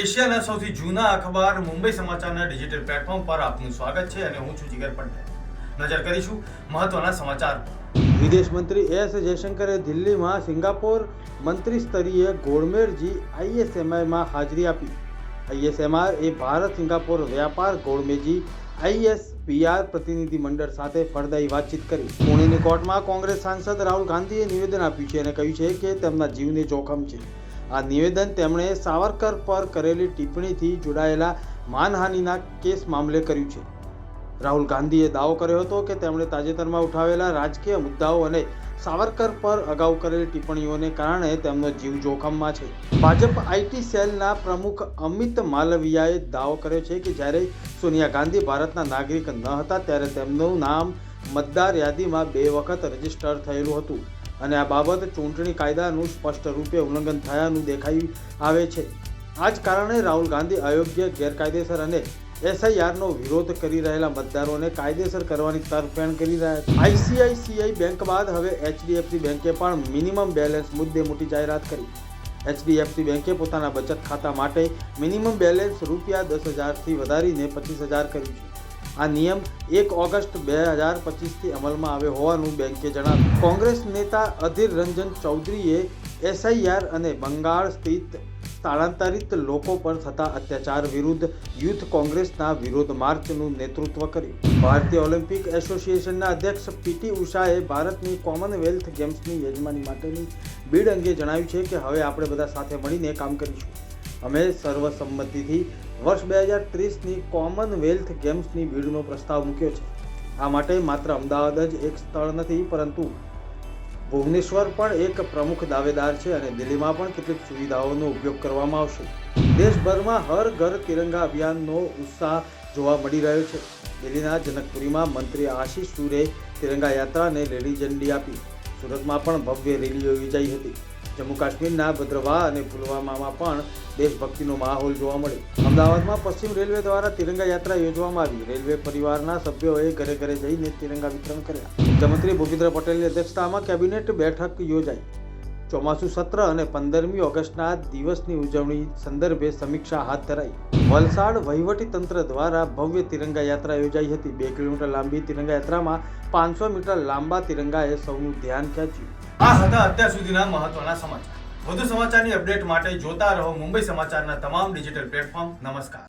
એશિયાના સૌથી જૂના અખબાર મુંબઈ સમાચારના ડિજિટલ પ્લેટફોર્મ પર આપનું સ્વાગત છે અને હું છું જીગર પટેલ નજર કરીશું મહત્વના સમાચાર વિદેશ મંત્રી એસ જયશંકરે દિલ્હીમાં સિંગાપોર મંત્રી સ્તરીય ગોળમેરજી આઈએસએમઆઈમાં હાજરી આપી. આઈએસએમઆર એ ભારત સિંગાપોર વ્યાપાર ગોળમેજી આઈએસપીઆર પ્રતિનિધિ મંડળ સાથે ફળદાયી વાતચીત કરી. પુણેની કોર્ટમાં કોંગ્રેસ સાંસદ રાહુલ ગાંધીએ નિવેદન આપ્યું છે અને કહ્યું છે કે તેમના જીવને જોખમ છે. આ નિવેદન તેમણે સાવરકર પર કરેલી ટિપ્પણીથી જોડાયેલા માનહાનિના કેસ મામલે કર્યું છે. રાહુલ ગાંધીએ દાવો કર્યો હતો કે તેમણે તાજેતરમાં ઉઠાવેલા રાજકીય મુદ્દાઓ અને સાવરકર પર અગાઉ કરેલી ટિપ્પણીઓને કારણે તેમનો જીવ જોખમમાં છે. ભાજપ આઈટી સેલના પ્રમુખ અમિત માલવિયાએ દાવો કર્યો છે કે જ્યારે સોનિયા ગાંધી ભારતના નાગરિક ન હતા ત્યારે તેમનું નામ મતદાર યાદીમાં બે વખત રજિસ્ટર થયેલું હતું. અને આ બાબત ચૂંટણી કાયદાનું સ્પષ્ટ રૂપે ઉલ્લંઘન થયાનું દેખાઈ આવે છે. આ જ કારણે રાહુલ ગાંધી અયોગ્ય, ગેરકાયદેસર અને એસઆઈઆરનો વિરોધ કરી રહેલા મતદારોને કાયદેસર કરવાની તરફેણ કરી રહ્યા છે. આઈસીઆઈસીઆઈ બેંક બાદ હવે એચડીએફસી બેંકે પણ મિનિમમ બેલેન્સ મુદ્દે મોટી જાહેરાત કરી. એચડીએફસી બેંકે પોતાના બચત ખાતા માટે મિનિમમ બેલેન્સ રૂપિયા દસ હજારથી વધારીને પચીસ હજાર કર્યું છે. આ નિયમ એક ઓગસ્ટ બે હજાર પચીસથી અમલમાં આવ્યો હોવાનું બેંકે જણાવ્યું. કોંગ્રેસ નેતા અધીર રંજન ચૌધરીએ એસઆઈઆર અને બંગાળ સ્થિત સ્થળાંતરિત લોકો પર થતા અત્યાચાર વિરુદ્ધ યુથ કોંગ્રેસના વિરોધ માર્ચનું નેતૃત્વ કર્યું. ભારતીય ઓલિમ્પિક એસોસિએશનના અધ્યક્ષ પીટી ઉષાએ ભારતની કોમનવેલ્થ ગેમ્સની યજમાની માટેની બીડ અંગે જણાવ્યું છે કે હવે આપણે બધા સાથે મળીને કામ કરીશું. અમે સર્વસંમતિથી વર્ષ બે હજાર ત્રીસની કોમનવેલ્થ ગેમ્સની ભીડનો પ્રસ્તાવ મૂક્યો છે. આ માટે માત્ર અમદાવાદ જ એક સ્થળ નથી, પરંતુ ભુવનેશ્વર પણ એક પ્રમુખ દાવેદાર છે અને દિલ્હીમાં પણ કેટલીક સુવિધાઓનો ઉપયોગ કરવામાં આવશે. દેશભરમાં હર ઘર તિરંગા અભિયાનનો ઉત્સાહ જોવા મળી રહ્યો છે. દિલ્હીના જનકપુરીમાં મંત્રી આશીષ સુરે તિરંગા યાત્રાને લીલી ઝંડી આપી. સુરતમાં પણ ભવ્ય રેલીઓ યોજાઈ હતી. જમ્મુ કાશ્મીરના ભદ્રવાહ અને પુલવામામાં પણ દેશભક્તિનો માહોલ જોવા મળ્યો. અમદાવાદમાં પશ્ચિમ રેલવે દ્વારા તિરંગા યાત્રા યોજવામાં આવી. રેલવે પરિવારના સભ્યોએ ઘરે ઘરે જઈને તિરંગા વિતરણ કર્યા. મુખ્યમંત્રી ભૂપેન્દ્ર પટેલની અધ્યક્ષતામાં કેબિનેટ બેઠક યોજાઈ. ચોમાસું સત્ર અને પંદરમી ઓગસ્ટના દિવસની ઉજવણી સંદર્ભે સમીક્ષા હાથ ધરાઈ. વલસાડ વહીવટી તંત્ર દ્વારા ભવ્ય તિરંગા યાત્રા યોજાઈ હતી. બે કિલોમીટર લાંબી તિરંગા યાત્રામાં પાંચસો મીટર લાંબા તિરંગાએ સૌનું ધ્યાન ખેંચ્યું. આ હતા અત્યાર સુધીના મહત્વના સમાચાર. વધુ સમાચારની અપડેટ માટે જોતા રહો મુંબઈ સમાચારના તમામ ડિજિટલ પ્લેટફોર્મ. નમસ્કાર.